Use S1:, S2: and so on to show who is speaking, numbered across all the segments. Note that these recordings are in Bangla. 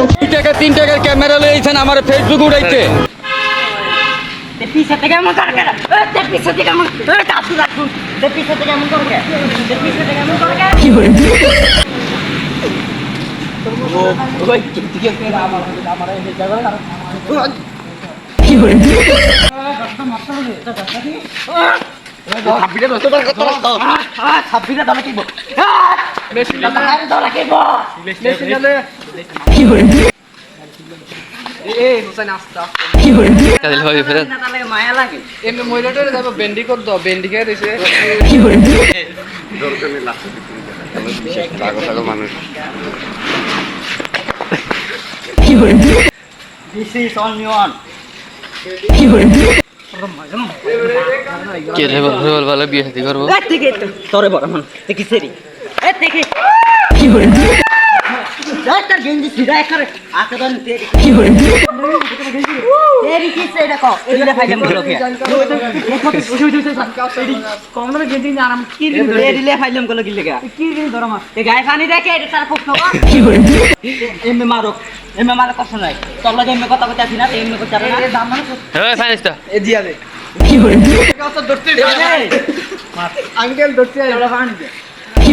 S1: দুই টাকা তিন টাকার ক্যামেরা লইছেন আমার ফেসবুক উড়াইতে।
S2: পিছে থেকে এমন করে পিছে থেকে
S1: এমন পিছে থেকে
S2: এমন করে পিছে থেকে
S3: এমন করে কি? করে হ্যাঁ, হ্যাঁ,
S2: ছাব্বিশটা ধরে কিনবো হ্যাঁ,
S1: কে রে বল বল বল বিয়ে শাদি করব
S2: বড় মান তার গেঞ্জি আকে দন তেরি তেরি কি সেটা কো এদিকে ফাইলামগুলো কে। কম দামে গেঞ্জি না আরাম কি তেরি লে ফাইলামগুলো কি লেগা কি কি ধরম এ গায়ে পানি দেখে এটা তার পক্ষ বা? এমএ মারো এমএ মারো কষ্ট নাই। তোর লাগে কথা না কথা না। দাম মানে
S1: হ্যাঁ ফাইনিস্টা
S3: এ দিয়া দে। ধরতে আঙ্কেল ধরতে
S2: কি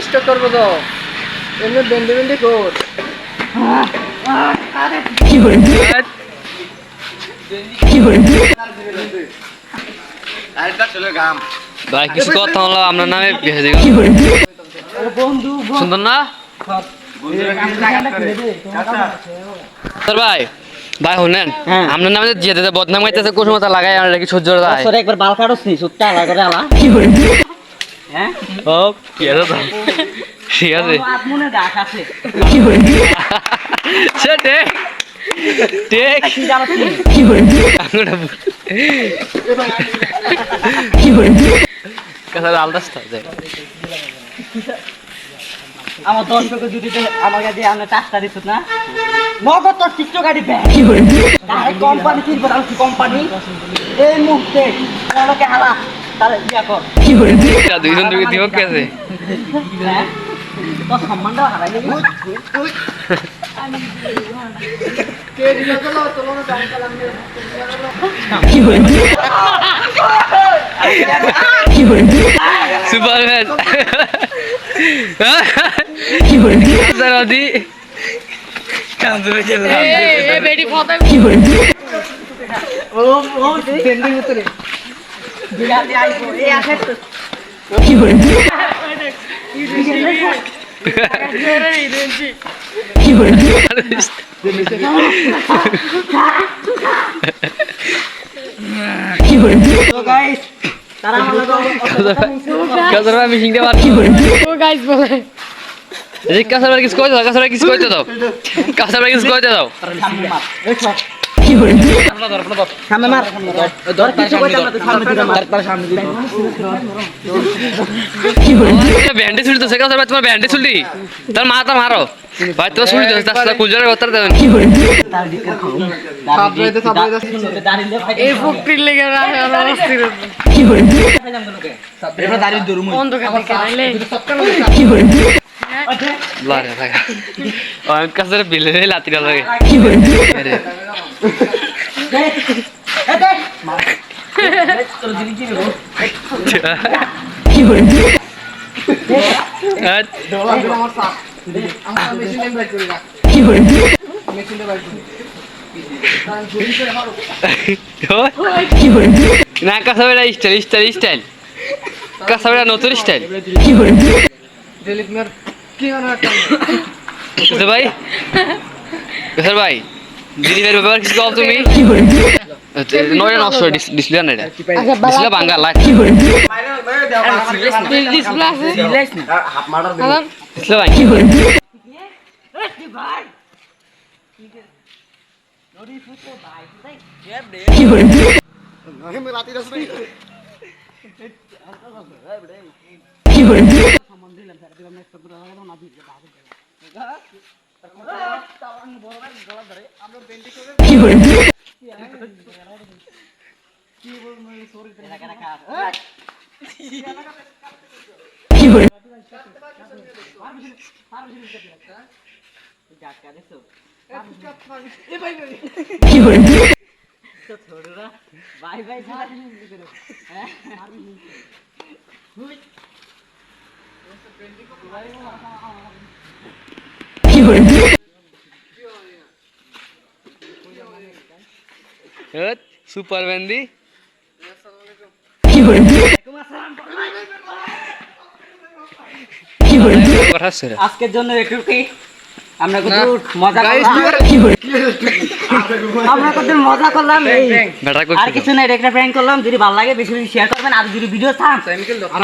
S3: স্টক করব তো এমনি বেন্ডি বেন্ডি কর
S1: ভাই কিছু কথা হলো আপনার নামে
S2: বন্ধু
S1: সুন্দর না? স্যার ভাই ভাই শুনেন
S2: হ্যাঁ।
S1: আপনার নামে যে বদনাম গাইতেছে কোন মতো লাগাই আমরা কি সহ্য
S2: একবার বাল কাটছ নি সুত্তা আলা করে আলা। হ্যাঁ?
S1: ও কি ঠিক আছে?
S2: আছে।
S1: টেক
S2: কি
S1: আলদাসটা
S2: আমার দর্শক যদি আমার কাছে আমরা টাকা দিত না? নগদ তোর টিকটক গাড়ি ব্যাগ তাহলে কোম্পানি কিনবো কি কোম্পানি এই মুহূর্তে আমাকে হালা তাহলে ইয়া কর
S1: দুইজন দুই দিব কে আছে
S2: হ্যাঁ সম্মানটা হারাই যাবি
S3: কে দিল কালাম
S1: সুপারম্যান
S2: লগে
S1: কাসার ভাই মিশিংটা বার ও গাইস বলে। এই ভাই কিছু কইতে দাও ভাই কিছু কইতে দাও। ভাই কিছু কইতে দাও।
S2: সামনে মার এই সব সামনে মার। তো
S1: ব্যান্ডে ছুটি তো সে ভাই তোমার ব্যান্ডে ছুটি তার মাথা মারো। ভাই তো ছুটি তো তার কুলজারের উত্তর দেবেন
S4: এই ফকটির লেগে অন্ধকার
S1: লাগে। না কাসাবেড়া স্টাইল স্টাইল স্টাইল কাসাবেড়া নতুন স্টাইল ভাই? ভাই? দিদি ভাইয়ের ব্যাপার কিছু কল তুমি? নষ্ট ডিসপ্লে না? এটা ডিসপ্লে ভাঙ্গা
S4: ডিসপ্লে
S1: ভাঙ্গা
S2: বাই বাই হ্যাঁ
S1: সুপার
S2: আজকের জন্য এটুকুই। আমরা কত মজা করলাম। আমরা কত মজা করলাম। এই আর কিছু না এটা একটা প্র্যাঙ্ক করলাম। যদি ভালো লাগে বেশি বেশি শেয়ার করবেন। আর যদি ভিডিও চান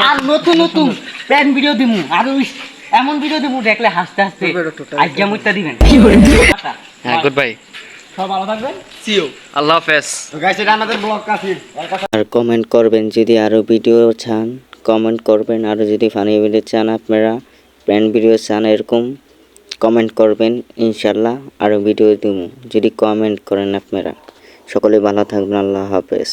S2: আর নতুন নতুন প্র্যাঙ্ক ভিডিও দিমু। আর এমন ভিডিও দিমু দেখলে হাসতে হাসতে দিবেন।
S1: হ্যাঁ গুড বাই
S2: সব ভালো থাকবেন।
S1: আল্লাহ হাফেজ।
S3: গাইছে এটা আমাদের ব্লগ কাছে
S5: আর কমেন্ট করবেন যদি আরও ভিডিও চান। কমেন্ট করবেন। আর যদি ফানি ভিডিও চান আপনারা প্যান্ট ভিডিও চান এরকম কমেন্ট করবেন ইনশাল্লাহ আরও ভিডিও দিব। যদি কমেন্ট করেন আপনারা। সকলে ভালো থাকবেন। আল্লাহ হাফেজ।